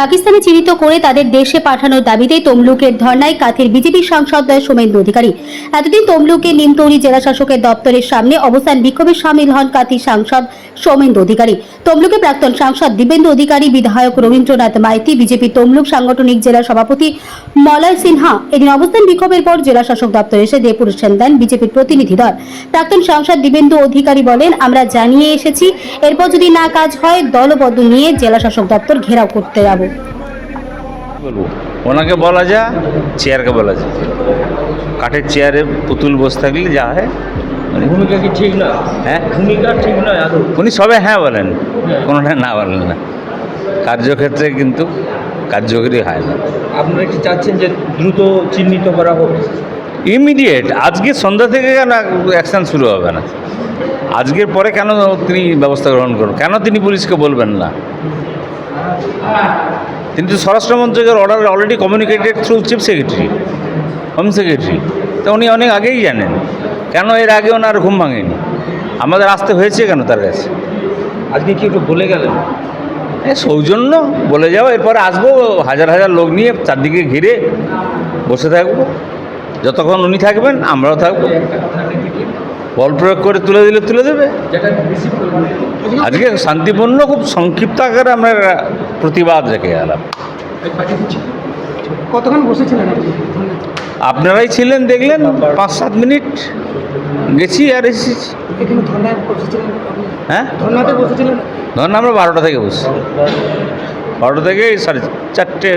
পাকিস্তানে চিহ্নিত করে তাদের দেশে পাঠানোর দাবিতে তমলুকের ধর্নায় কাথির বিজেপি সাংসদ সোমেন্দু অধিকারী। এতদিন তমলুকের নিমতৌরি জেলা শাসকের দপ্তরের সামনে অবস্থান বিক্ষোভে সামিল হন কাথি সাংসদ সৌমেন্দু অধিকারী। তমলুকে প্রাক্তন সাংসদ দিবেন্দু অধিকারী, বিধায়ক রবীন্দ্রনাথ মাইতি, বিজেপি তমলুক সাংগঠনিক জেলা সভাপতি মলয় সিনহা এদিন অবস্থান বিক্ষোভের পর জেলা শাসক দপ্তরে এসে পুরস্কার দেন বিজেপির প্রতিনিধি দল। প্রাক্তন সাংসদ দিবেন্দু অধিকারী বলেন, আমরা জানিয়ে এসেছি, এরপর যদি না কাজ হয় দলবদ্ধ নিয়ে জেলা শাসক দপ্তর ঘেরাও করতে যাব। বলব ওনাকে বলা যা চেয়ারকে বলা যায়। কাঠের চেয়ারে পুতুল বসে থাকলে যা হয়। মানে ভূমিকা কি ঠিক নয়? হ্যাঁ? ভূমিকা ঠিক নয় উনি সবে হ্যাঁ বলেন কোনোটা না বলেন না। কার্যক্ষেত্রে কিন্তু কার্যকরী হয় না। আপনারা কি চাচ্ছেন যে দ্রুত চিহ্নিত করা হোক? ইমিডিয়েট আজকে সন্ধ্যা থেকে কেন অ্যাকশান শুরু হবে না? আজকের পরে কেন তিনি ব্যবস্থা গ্রহণ করুন? কেন তিনি পুলিশকে বলবেন না? তিনি তো স্বরাষ্ট্র মন্ত্রকের order already communicated through chief secretary home secretary তো উনি অনেক আগেই জানেন কেন এর আগে ওনার ঘুম ভাঙেনি? আমাদের আসতে হয়েছে কেন তার কাছে? আজকে কি একটু বলে গেলেন? সৌজন্য বলে যাও এরপরে আসব হাজার হাজার লোক নিয়ে চারদিকে ঘিরে বসে থাকব। যতক্ষণ উনি থাকবেন আমরাও থাকব। বল প্রয়োগ করে তুলে দিলে তুলে দেবে। আজকে শান্তিপূর্ণ খুব সংক্ষিপ্ত আকারে আমরা প্রতিবাদ রেখে গেলাম কতক্ষণ বসেছিলেন আপনারাই ছিলেন দেখলেন পাঁচ সাত মিনিট গেছি আর এসেছি। এখানে ধর্নায় বসেছিলেন আপনি? হ্যাঁ? ধর্নাতে আমরা বারোটা থেকে বসছি। বারোটা থেকে সাড়ে চারটে